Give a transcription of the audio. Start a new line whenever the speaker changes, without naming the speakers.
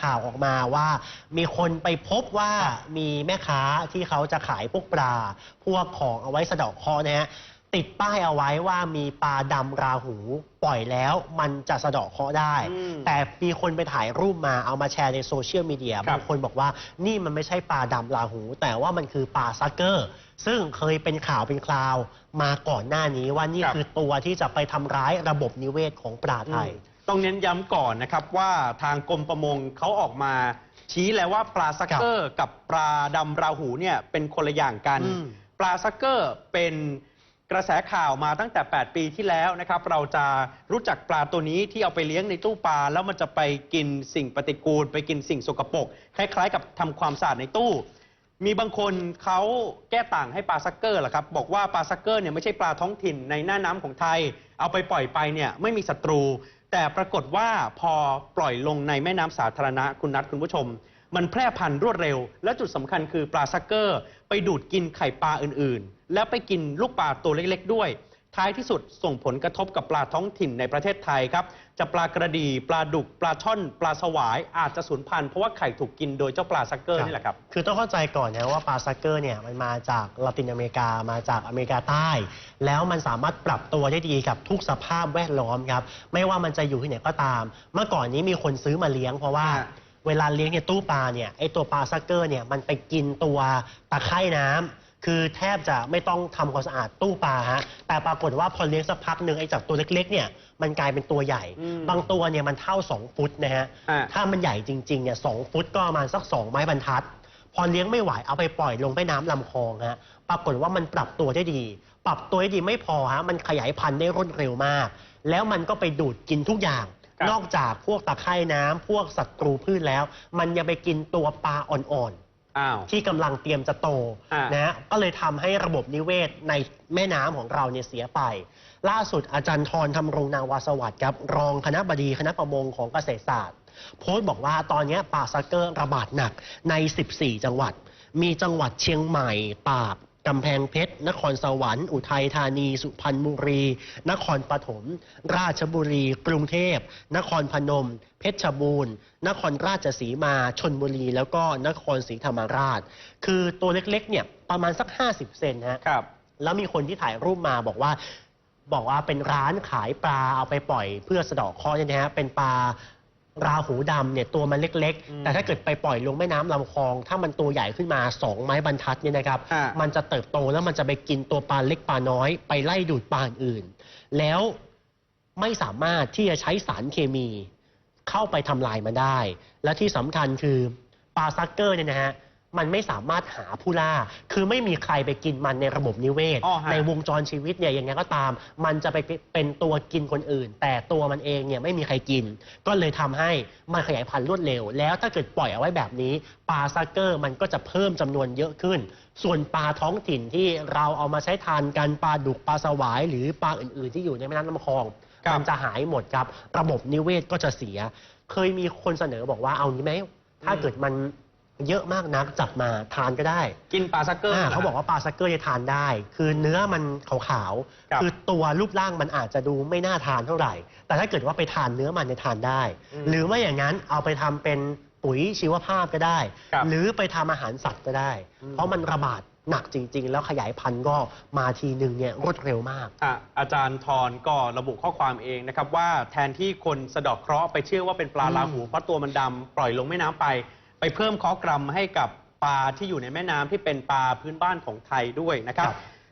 ข่าวออกมาว่า มีคนไปพบว่ามีแม่ค้าที่เขาจะขายพวกปลา พวกของเอาไว้สะเดอกเคราะห์นะฮะติดป้ายเอาไว้ว่ามีปลาดำราหูปล่อยแล้วมันจะสะเดอกเคราะห์ได้
อืม
แต่มีคนไปถ่ายรูปมาเอามาแชร์ในโซเชียลมีเดีย
ครับ
บางคนบอกว่านี่มันไม่ใช่ปลาดำราหู แต่ว่ามันคือปลาซักเกอร์ ซึ่งเคยเป็นข่าวเป็นคราวมาก่อนหน้านี้ว่านี่
ครับ
คือตัวที่จะไปทำร้ายระบบนิเวศของปลาไทย
ต้องเน้นย้ำก่อนนะครับว่าทางกรมประมงเขาออกมา ชี้แล้วว่าปลาซักเกอร์กับปลาดำราหูเนี่ยเป็นคนละอย่างกัน
อืม
ปลาซักเกอร์เป็นกระแสข่าวมาตั้งแต่ 8 ปีที่แล้วนะครับ เราจะรู้จักปลาตัวนี้ที่เอาไปเลี้ยงในตู้ปลา แล้วมันจะไปกินสิ่งปฏิกูล ไปกินสิ่งสกปรกคล้ายๆ กับทำความสะอาดในตู้ มีบางคนเขาแก้ต่างให้ปลาซักเกอร์แหละครับ บอกว่าปลาซักเกอร์เนี่ยไม่ใช่ปลาท้องถิ่นในหน้าน้ำของไทย เอาไปปล่อยไปเนี่ยไม่มีศัตรู แต่ปรากฏว่าพอปล่อยลงในแม่น้ำสาธารณะคุณนัทคุณผู้ชม มันแพร่พันธุ์รวดเร็ว และจุดสำคัญคือปลาซักเกอร์ ไปดูดกินไข่ปลาอื่นๆ แล้วไปกินลูกปลาตัวเล็กๆด้วย ท้ายที่สุดส่งผลกระทบกับปลาท้องถิ่นในประเทศไทยครับ จะปลากระดี ปลาดุก ปลาช่อน ปลาสวาย อาจจะสูญพันธุ์เพราะว่าไข่ถูกกินโดยเจ้าปลาซักเกอร์นี่แหละครับ
คือต้องเข้าใจก่อนนะว่าปลาซักเกอร์เนี่ยมันมาจากละตินอเมริกามาจากอเมริกาใต้ แล้วมันสามารถปรับตัวได้ดีกับทุกสภาพแวดล้อมครับ ไม่ว่ามันจะอยู่ที่ไหนก็ตาม เมื่อก่อนนี้มีคนซื้อมาเลี้ยงเพราะว่า
ฮะ
เวลาเลี้ยงในตู้ปลาเนี่ยไอตัวปลาซักเกอร์เนี่ยมันไปกินตัวตะไคร่น้ำ คือแทบจะไม่ต้องทำความสะอาดตู้ปลาฮะแต่ปรากฏว่าพอเลี้ยงสักพักหนึ่งไอ้จากตัวเล็กๆเนี่ยมันกลายเป็นตัวใหญ่
อืม
บางตัวเนี่ยมันเท่า 2 ฟุตนะฮะ
ฮะ
ถ้ามันใหญ่จริงๆเนี่ยสองฟุตก็ประมาณสัก 2 ไม้บรรทัด พอเลี้ยงไม่ไหวเอาไปปล่อยลงแม่น้ำลำคลองฮะปรากฏว่ามันปรับตัวได้ดี ปรับตัวได้ดีไม่พอฮะมันขยายพันธุ์ได้รวดเร็วมาก แล้วมันก็ไปดูดกินทุกอย่าง
ครับ
นอกจากพวกตะไคร่น้ำพวกศัตรูพืชแล้ว มันยังไปกินตัวปลาอ่อนๆ
อ้าว
ที่กำลังเตรียมจะโต
อ่าน
นะฮะก็เลยทำให้ระบบนิเวศในแม่น้ำของเราเนี่ยเสียไป ล่าสุดอาจารย์ทรทำรงนาวาสวัสดิ์ครับรองคณะบดีคณะประมงของเกษตรศาสตร์ โพสต์บอกว่าตอนนี้ปลาซักเกอร์ระบาดหนักใน 14 จังหวัด มีจังหวัดเชียงใหม่ ตาก กำแพงเพชร นครสวรรค์ อุทัยธานี สุพรรณบุรี นครปฐม ราชบุรี กรุงเทพ นครพนม เพชรบูรณ์ นครราชสีมา ชนบุรี แล้วก็นครศรีธรรมราช คือตัวเล็กๆ เนี่ยประมาณสัก 50 เซนฮะ
ครับ
แล้วมีคนที่ถ่ายรูปมาบอกว่า บอกว่าเป็นร้านขายปลาเอาไปปล่อยเพื่อสะเดอกเคราะห์เนี่ยนะฮะ เป็นปลา ราหูดำเนี่ยตัวมันเล็ก
อืม
ๆแต่ถ้าเกิดไปปล่อยลงแม่น้ำลำคลอง ถ้ามันตัวใหญ่ขึ้นมา 2 ไม้บรรทัดเนี่ยนะครับ
ฮะ
มันจะเติบโตแล้วมันจะไปกินตัวปลาเล็กปลาน้อย ไปไล่ดูดปลาอื่น แล้วไม่สามารถที่จะใช้สารเคมีเข้าไปทำลายมันได้ และที่สำคัญคือปลาซักเกอร์เนี่ยนะฮะ มันไม่สามารถหาผู้ล่า คือไม่มีใครไปกินมันในระบบนิเวศ
อ๋อฮะ
ในวงจรชีวิตเนี่ยยังไงก็ตาม มันจะไปเป็นตัวกินคนอื่น แต่ตัวมันเองเนี่ยไม่มีใครกิน ก็เลยทำให้มันขยายพันธุ์รวดเร็ว แล้วถ้าเกิดปล่อยเอาไว้แบบนี้ปลาซักเกอร์มันก็จะเพิ่มจำนวนเยอะขึ้น ส่วนปลาท้องถิ่นที่เราเอามาใช้ทานกันปลาดุกปลาสวาย หรือปลาอื่นๆ ที่อยู่ในแม่น้ำลำคลอง
ครับ
มันจะหายหมดครับ ระบบนิเวศก็จะเสีย เคยมีคนเสนอบอกว่าเอางี้ไหม ถ้าเกิดมัน เยอะมากนักจับมาทานก็ได้
กินปลาซักเกอร์
อ่า
หร
เขาบอกว่าปลาซักเกอร์จะทานได้ คือเนื้อมันขาว
ครับ
ๆคือตัวรูปร่างมันอาจจะดูไม่น่าทานเท่าไหร่ แต่ถ้าเกิดว่าไปทานเนื้อมันเนี่ยทานได้
อืม
หรือไม่อย่างนั้นเอาไปทำเป็นปุ๋ยชีวภาพก็ได้
ครับ
หรือไปทำอาหารสัตว์ก็ได้
อืม
เพราะมันระบาดหนักจริง ๆ แล้วขยายพันธุ์ก็มาทีหนึ่งเนี่ยรวดเร็วมาก
อะอาจารย์ทรก็ระบุข้อความเองนะครับว่าแทนที่คนสะเดอกเคราะห์ไปเชื่อว่าเป็นปลา
อืม
ลาหูเพราะตัวมันดำปล่อยลงแม่น้ำไป ไปเพิ่มข้อกรรมให้กับปลาที่อยู่ในแม่น้ำที่เป็นปลาพื้นบ้านของไทยด้วยนะ
ครับ